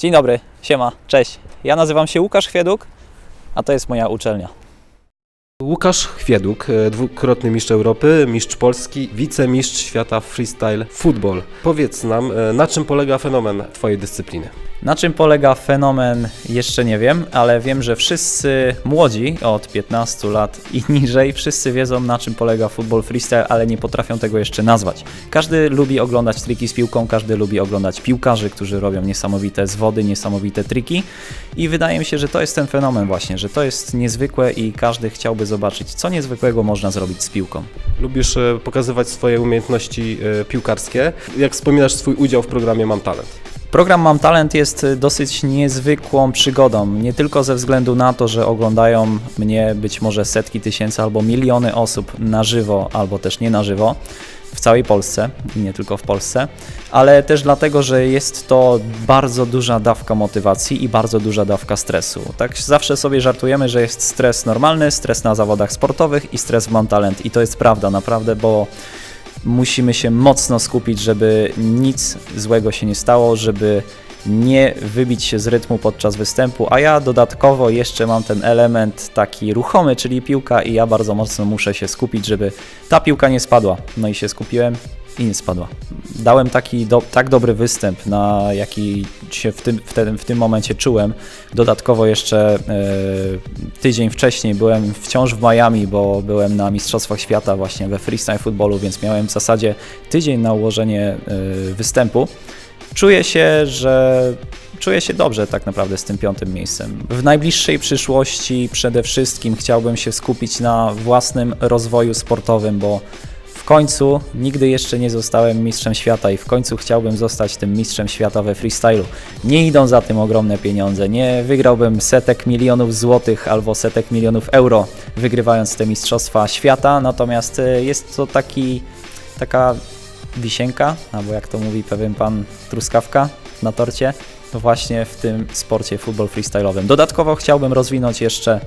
Dzień dobry, siema, cześć. Ja nazywam się Łukasz Chwieduk, a to jest moja uczelnia. Łukasz Chwieduk, e, dwukrotny mistrz Europy, mistrz Polski, wicemistrz świata freestyle football. Powiedz nam, e, na czym polega fenomen Twojej dyscypliny? Na czym polega fenomen, jeszcze nie wiem, ale wiem, że wszyscy młodzi od 15 lat i niżej, wszyscy wiedzą na czym polega futbol freestyle, ale nie potrafią tego jeszcze nazwać. Każdy lubi oglądać triki z piłką, każdy lubi oglądać piłkarzy, którzy robią niesamowite zwody, niesamowite triki i wydaje mi się, że to jest ten fenomen właśnie, że to jest niezwykłe i każdy chciałby zobaczyć, co niezwykłego można zrobić z piłką. Lubisz e, pokazywać swoje umiejętności e, piłkarskie. Jak wspominasz swój udział w programie Mam Talent? Program Mam Talent jest y, dosyć niezwykłą przygodą. Nie tylko ze względu na to, że oglądają mnie być może setki tysięcy albo miliony osób na żywo, albo też nie na żywo w całej Polsce nie tylko w Polsce, ale też dlatego, że jest to bardzo duża dawka motywacji i bardzo duża dawka stresu. Tak zawsze sobie żartujemy, że jest stres normalny, stres na zawodach sportowych i stres w Mam Talent i to jest prawda naprawdę, bo musimy się mocno skupić, żeby nic złego się nie stało, żeby nie wybić się z rytmu podczas występu, a ja dodatkowo jeszcze mam ten element taki ruchomy, czyli piłka i ja bardzo mocno muszę się skupić, żeby ta piłka nie spadła. No i się skupiłem i nie spadła. Dałem taki do, tak dobry występ, na jaki się w tym, w, tym, w tym momencie czułem. Dodatkowo jeszcze e, tydzień wcześniej byłem wciąż w Miami, bo byłem na Mistrzostwach Świata właśnie we freestyle footballu, więc miałem w zasadzie tydzień na ułożenie e, występu. Czuję się, że czuję się dobrze tak naprawdę z tym piątym miejscem. W najbliższej przyszłości przede wszystkim chciałbym się skupić na własnym rozwoju sportowym, bo w końcu nigdy jeszcze nie zostałem mistrzem świata i w końcu chciałbym zostać tym mistrzem świata we freestylu. Nie idą za tym ogromne pieniądze, nie wygrałbym setek milionów złotych albo setek milionów euro wygrywając te mistrzostwa świata, natomiast y, jest to taki, taka wisienka, albo jak to mówi pewien pan truskawka na torcie, to właśnie w tym sporcie futbol freestyle'owym. Dodatkowo chciałbym rozwinąć jeszcze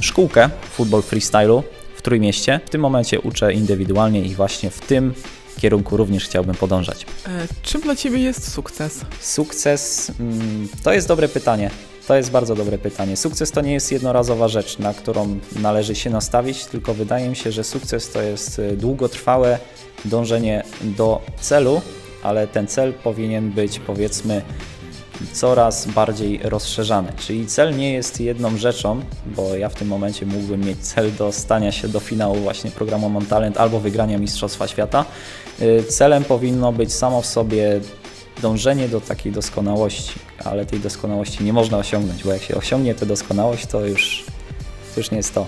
szkółkę futbol freestylu w Trójmieście. W tym momencie uczę indywidualnie i właśnie w tym kierunku również chciałbym podążać. E, Czym dla Ciebie jest sukces? Sukces mm, to jest dobre pytanie. To jest bardzo dobre pytanie. Sukces to nie jest jednorazowa rzecz, na którą należy się nastawić, tylko wydaje mi się, że sukces to jest y, długotrwałe dążenie do celu, ale ten cel powinien być powiedzmy coraz bardziej rozszerzany. Czyli cel nie jest jedną rzeczą, bo ja w tym momencie mógłbym mieć cel do stania się do finału właśnie programu Mam Talent albo wygrania Mistrzostwa Świata. Y, Celem powinno być samo w sobie dążenie do takiej doskonałości, ale tej doskonałości nie można osiągnąć, bo jak się osiągnie tę doskonałość, to już, to już nie jest to.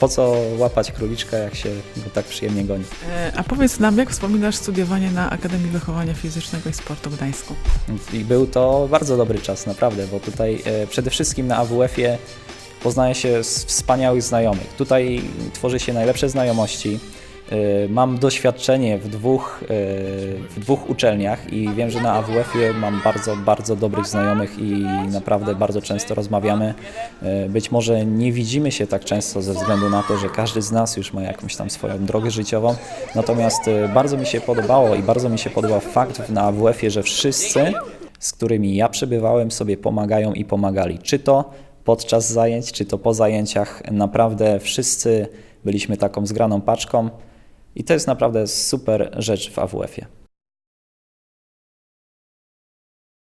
Po co łapać króliczka, jak się go tak przyjemnie goni? E, A powiedz nam, jak wspominasz studiowanie na Akademii Wychowania Fizycznego i Sportu w Gdańsku? I był to bardzo dobry czas, naprawdę, bo tutaj e, przede wszystkim na AWF-ie poznaje się wspaniałych znajomych. Tutaj tworzy się najlepsze znajomości. E, Mam doświadczenie w dwóch, e, w dwóch uczelniach i wiem, że na AWF-ie mam bardzo, bardzo dobrych znajomych i naprawdę bardzo często rozmawiamy. E, Być może nie widzimy się tak często ze względu na to, że każdy z nas już ma jakąś tam swoją drogę życiową. Natomiast bardzo mi się podobało i bardzo mi się podobał fakt na AWF-ie, że wszyscy z którymi ja przebywałem, sobie pomagają i pomagali. Czy to podczas zajęć, czy to po zajęciach. Naprawdę wszyscy byliśmy taką zgraną paczką i to jest naprawdę super rzecz w AWF-ie.